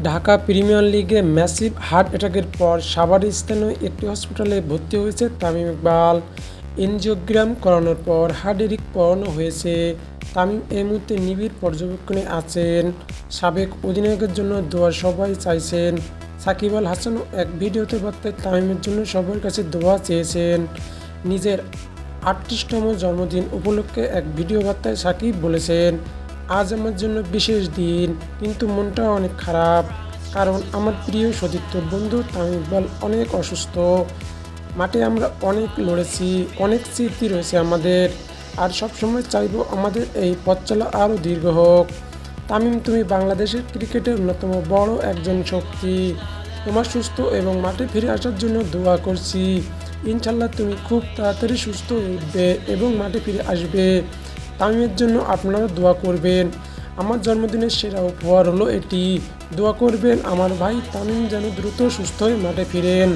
Dhaka premier লিগে massive heart অ্যাটাকের পর সাভার স্থানীয় একটি হসপিটালে ভর্তি হয়েছে তামিম ইকবাল। এনজিওগ্রাম করানোর পর হার্ট অ্যাটাক করানো হয়েছে। তামিম এই মুহূর্তে নিবিড় পর্যবেক্ষণে আছেন। সাবেক অধিনায়কের জন্য দোয়া সবাই চাইছেন। সাকিব আল হাসানও এক ভিডিওতে বার্তায় তামিমের জন্য সবার কাছে দোয়া চেয়েছেন। নিজের আটত্রিশতম জন্মদিন উপলক্ষে এক ভিডিও বার্তায় সাকিব বলেছেন আমার জন্য বিশেষ দিন, কিন্তু মনটা অনেক খারাপ। কারণ আমার প্রিয় সতীর্থ বন্ধু তামিম ইকবাল অনেক অসুস্থ। মাঠে আমরা অনেক লড়েছি, অনেক স্মৃতি রয়েছে আমাদের। আর সবসময় চাইব আমাদের এই পথ চলা আরও দীর্ঘ হোক। তামিম, তুমি বাংলাদেশের ক্রিকেটের অন্যতম বড় একজন শক্তি। তোমার সুস্থ এবং মাঠে ফিরে আসার জন্য দোয়া করছি। ইনশাল্লাহ তুমি খুব তাড়াতাড়ি সুস্থ হয়ে উঠবে এবং মাঠে ফিরে আসবে। তামিমের জন্য আপনারা দোয়া করবেন। আমার জন্মদিনের সেরা উপহার হলো এটি। দোয়া করবেন আমার ভাই তামিম যেন দ্রুত সুস্থ হয়ে মাঠে ফিরেন।